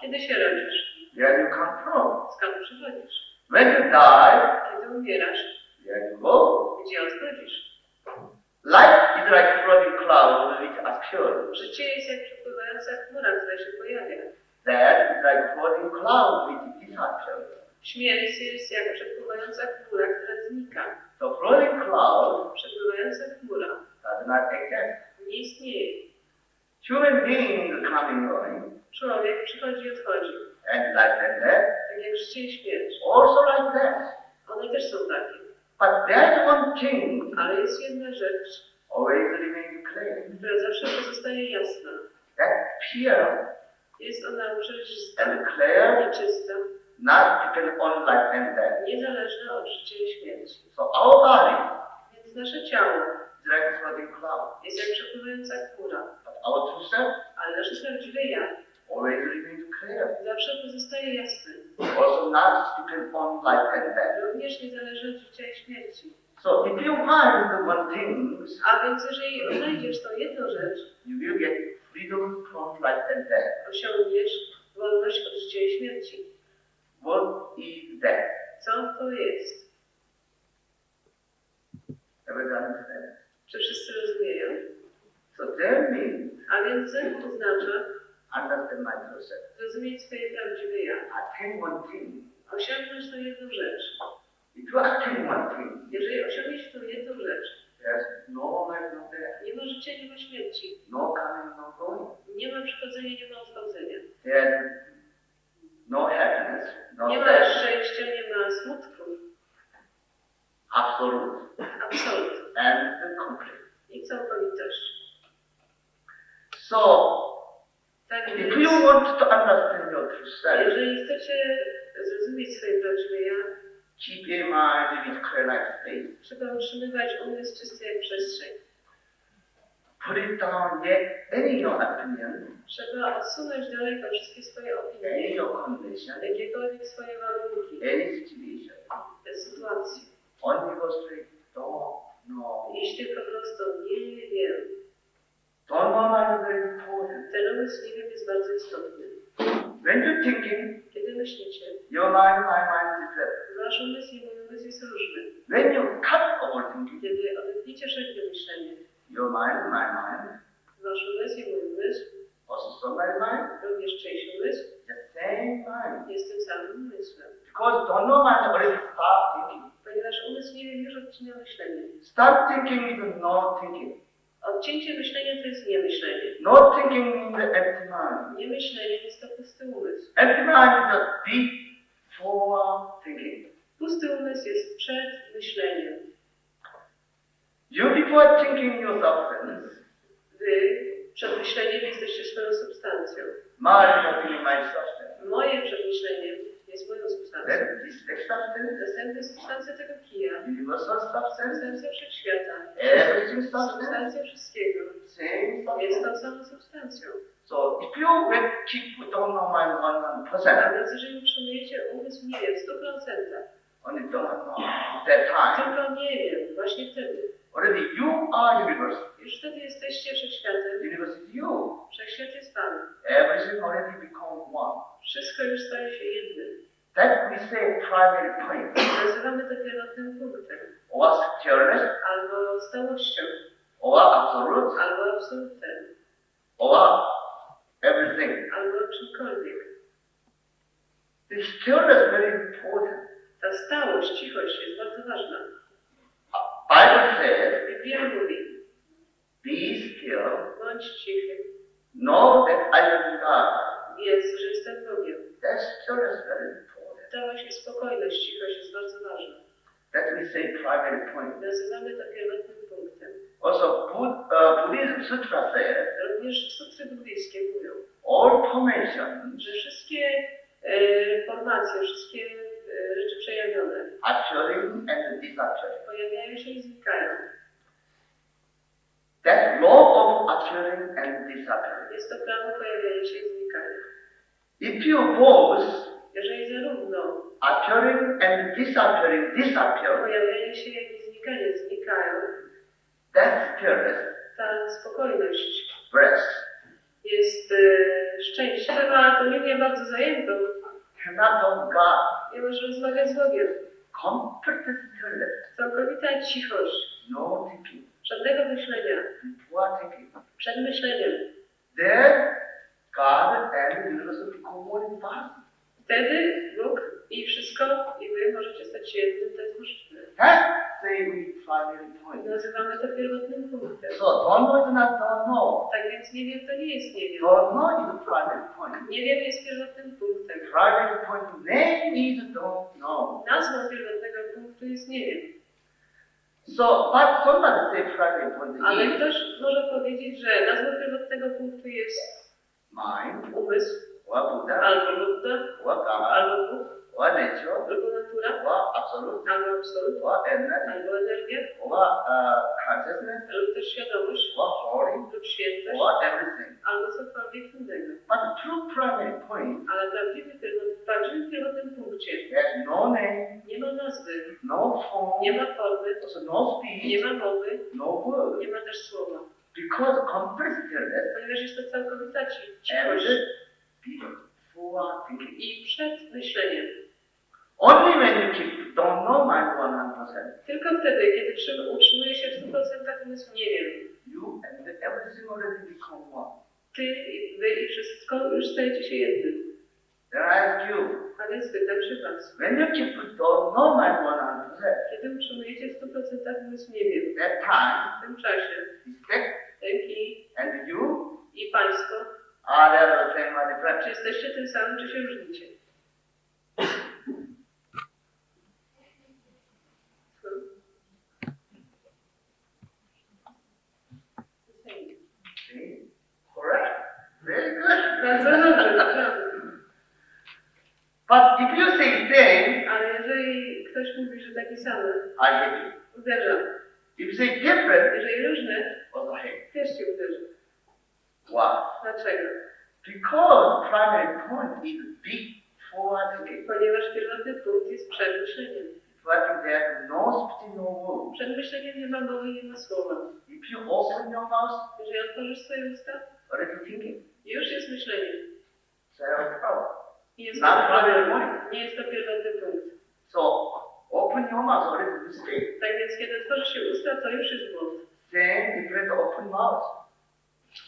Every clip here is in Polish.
Kiedy się rodzisz? Where you come from? Skąd przychodzisz? When you die, Kiedy umierasz? where you go? Gdzie odchodzisz? Life is like floating cloud which appears. Życie jest jak przepływająca chmura, która się pojawia. Death is like floating cloud which disappears. Śmierć jest jak przepływająca chmura, która znika. The floating cloud Przepływająca chmura does not exist. nie istnieje. Human beings come and going, Człowiek przychodzi i odchodzi, and life and death tak jak życie i śmierć. also like that. One też są takie. But there's one thing Ale jest jedna rzecz, always remains clear. która zawsze pozostaje jasna. That pure Jest ona przejrzysta and clear, i czysta, not depend on life and death. niezależna od życia i śmierci. So our body Więc nasze ciało like floating cloud. jest jak przepływająca chmura, But our true self ale nasze prawdziwe ja always remains clear. zawsze pozostaje jasny. Also not depend on life and death. Również nie zależy od życia i śmierci. So if you find the one thing, A więc jeżeli odnajdziesz tą jedną rzecz, you will get freedom from life and death. osiągniesz wolność od życia i śmierci. What is that? Co to jest? Everyone? Czy wszyscy rozumieją? So that means A więc zen oznacza understand my true self. zrozumieć swoje prawdziwe ja. Attain one thing. Osiągnąć tą jedną rzecz. If you attain one thing, Jeżeli osiągniesz tą jedną rzecz, there's no life, no death. nie ma życia, nie ma śmierci. No coming, no going. Nie ma przychodzenia, nie ma odchodzenia. There's no happiness, no Nie ma szczęścia, nie ma smutku. Absolute Absolut. and complete. I całkowitość. So Tak if you want to understand your true self, jeżeli chcecie zrozumieć swoje ja, keep your mind with clear like space. trzeba utrzymywać umysł czysty jak przestrzeń. Put it down any your opinion, Trzeba odsunąć daleko wszystkie swoje any opinie, your condition, jakiekolwiek swoje warunki, any situation. te sytuacje. Only go straight, don't know. Iść tylko prosto, nie wiem. Is very important. Ten umysł nie wiem jest bardzo istotny. When you're thinking, Kiedy myślicie, your mind, my mind is different. wasz umysł i mój umysł jest różny. When you cut overthinking, Kiedy odetniecie wszelkie myślenie, your mind, my mind, wasz umysł i mój umysł, also somebody's mind, również czyjś umysł, the same mind. jest tym samym umysłem. Because don't know mind already start thinking. Ponieważ umysł nie wiem już odcina myślenie. Start thinking is no thinking. Odcięcie myślenia to jest niemyślenie. No thinking means empty mind. Niemyślenie jest to pusty umysł. Empty mind is a deep forward thinking. Pusty umysł jest przed myśleniem. You before thinking your substance, Wy przed myśleniem jesteście swoją substancją. not being my substance. Moje przemyślenie substance, Następna substancja tego kija, universal substance, substancja wszechświata, everything substance, substancja wszystkiego. Same jest substance. tą samą substancją. So if you will keep don't know mind one one A percent, więc jeżeli utrzymujecie umysł nie wiem, w 100%, only don't know that time, tylko nie wiem, właśnie wtedy, already you are universe. już wtedy jesteście wszechświatem, Universe is you. wszechświat jest Pan. Everything already become one. Wszystko już staje się jednym. That we say primary point. Nazywamy to pierwotnym punktem, albo stałością, or absolute, albo absolutem, or everything. albo czymkolwiek. The stillness very important. Ta stałość, cichość jest bardzo ważna. Bible says, Biblia mówi, be still, bądź cichy, know that I am God. wiedz, że jestem Bogiem. That stillness very important. Ta właśnie spokojność, cichość jest bardzo ważna. That we say primary point. Nazywamy to pierwotnym punktem. Also, Bud, uh, Buddhism Sutra says, Również sutry buddyjskie mówią, all formations że wszystkie e, formacje, wszystkie e, rzeczy przejawione appearing and disappearing. pojawiają się i znikają. That law of appearing and disappearing. Jest to prawo pojawiania się i znikania. If you both Jeżeli zarówno appearing and disappearing disappear, pojawianie się, jak i znikanie znikają, that ta spokojność rest, jest e, szczęścia. Ma to mnie bardzo zajętą, cannot know God. nie może rozmawiać z Bogiem. Complete stillness. Całkowita cichość, No thinking. żadnego myślenia, Before thinking. przed myśleniem. Then God and the universe become one in one. Wtedy Bóg i wszystko, i wy możecie stać się jednym, to jest możliwe. That's we primary point. Nazywamy to pierwotnym punktem. So don't know is not don't know. Tak więc nie wiem, to nie jest nie wiem. Don't know is the primary point. Nie wiem jest pierwotnym punktem. Primary point name is don't know. Nazwą pierwotnego punktu jest nie wiem. So but somebody say primary point Ale is ktoś może powiedzieć, że nazwą pierwotnego punktu jest mind, umysł, or Buddha, albo Buddha, or God, albo Bóg, or nature, albo natura, or absolute, albo absolut, or energy, albo energia, or uh, consciousness, lub też świadomość, or holy, lub świętość, or everything. albo cokolwiek innego. But the true primary point Ale prawdziwy w prawdziwym pierwotnym punkcie has no name, nie ma nazwy, no form, nie ma formy, also no nie speech, ma mowy, no word. nie ma też słowa. Because complete stillness Ponieważ jest to całkowita ci- and cichość before thinking. i przed myśleniem. Only when you keep don't know mind 100%, Tylko wtedy, kiedy utrzymuje się w 100% umysł nie wiem. you and everything already become one. Ty, i wy i wszystko już stajecie się jednym. Then I ask you, A więc pytam się was. when you keep don't know mind 100%, Kiedy utrzymujecie w 100% umysł nie wiem, that time, w tym czasie respect ten i, and you i państwo, are the same or czy different. jesteście tym samym, czy się różnicie? See? Correct. Very good. Bardzo dobrze, naprawdę. But if you say same, Ale jeżeli ktoś sam, I hate you. uderzam. If you say different, Jeżeli różny, też cię uderzy. Why? Dlaczego? Because primary point is before thinking. Ponieważ pierwotny punkt jest przed myśleniem. But there's no speech, no word. Przed myśleniem nie ma mowy, nie ma słowa. If you open your mouth, Jeżeli otworzysz swoje usta, already thinking. już jest myślenie. So power. I jest to prawie pierwotny, nie jest to pierwotny punkt. So open your mouth, already mistake. Tak więc kiedy otworzysz się usta, to już jest błąd. Same different open mouth.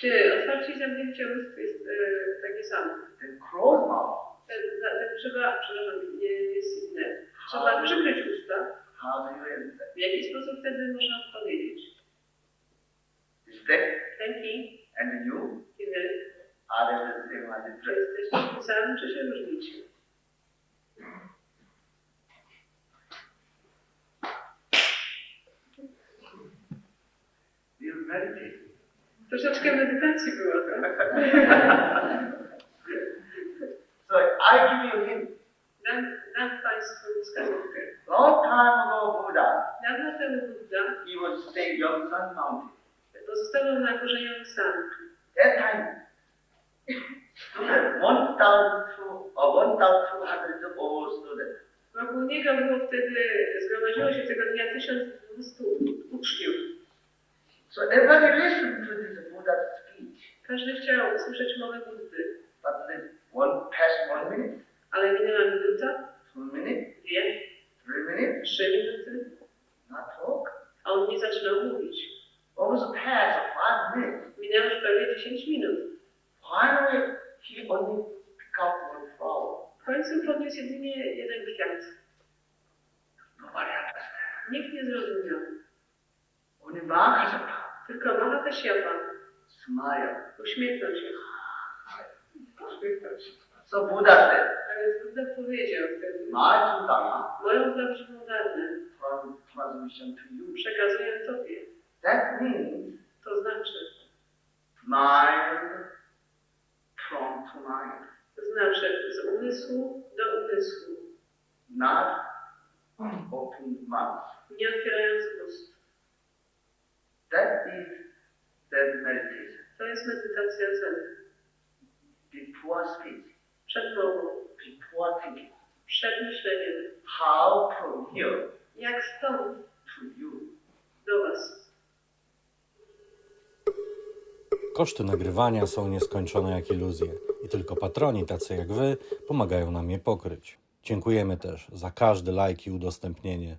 Czy otwarcie i zamknięcie ust jest e, takie samo? Then close mouth. Ten, za- ten trzeba, przepraszam, nie jest inne. Trzeba przykryć usta. How do you answer? W jaki sposób wtedy można odpowiedzieć? Respect Thanki and you i wy, are the same or czy different. jesteście tym samym, czy się różnicie? Meditate. Troszeczkę medytacji było, tak? So I give you a hint. Dam, dam Państwu wskazówkę. Long time ago, Buddha, Dawno temu Buddha he was staying Yongsan Mountain. pozostawał na korzeniach sam. That time, students, 1,200 or 1,200 old students. Wokół niego było wtedy, zgromadziło się tego dnia 1200 uczniów. So everybody listened to this Buddha's speech. Każdy chciał usłyszeć mowę Buddy, But then one past one minute, ale minęła minuta, two minutes, dwie, three minutes, trzy Tylko Mahakashyapa smile. uśmiechnął się. Uśmiechnął się. So Buddha said, A więc Buddha powiedział wtedy, My Buddha moją prawdziwą from transmission to you. przekazuję Tobie. That means To znaczy, mind from to mind, to znaczy z umysłu do umysłu, not open mouth. nie otwierając ust. That is Zen meditation. To jest medytacja zen. Before speech, Przed mową, before thinking. przed myśleniem. How from here Jak stąd to you. do Was. Koszty nagrywania są nieskończone jak iluzje. I tylko patroni tacy jak wy pomagają nam je pokryć. Dziękujemy też za każdy like i udostępnienie.